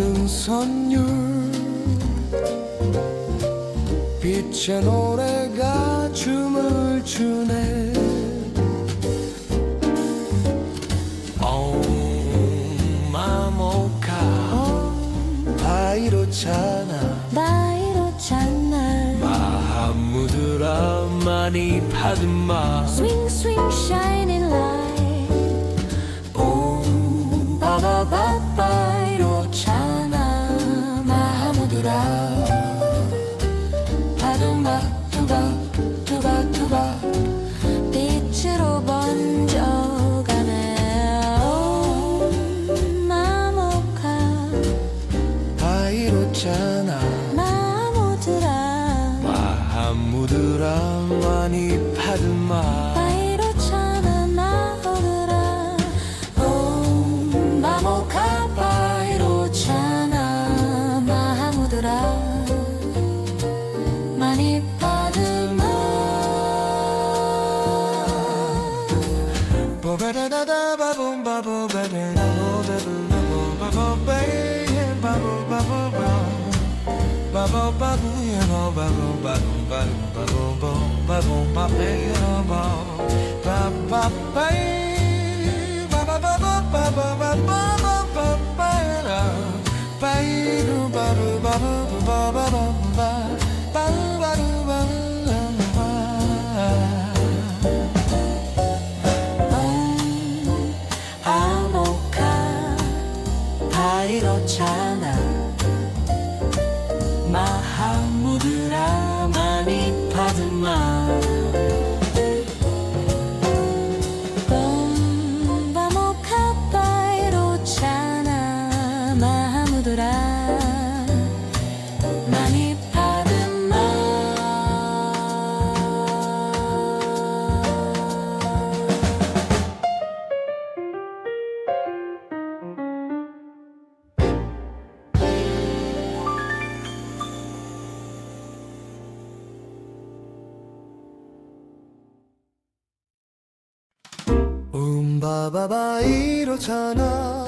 흘러가는 선율. 빛의 노래가 춤을 추네. 마모카 바이로차나. 마이로잖아 마하무드라 많이 파드마. Swing swing shining light 마하무드라. 파도마 투바 투바 투바. 빛으로 번져가네 옴 마모카. 바이로차나. 마모드라. 마하무드라 많이 파드마 Bye. 이로차나 마하무드라 많이 받으마 바바바 이렇잖아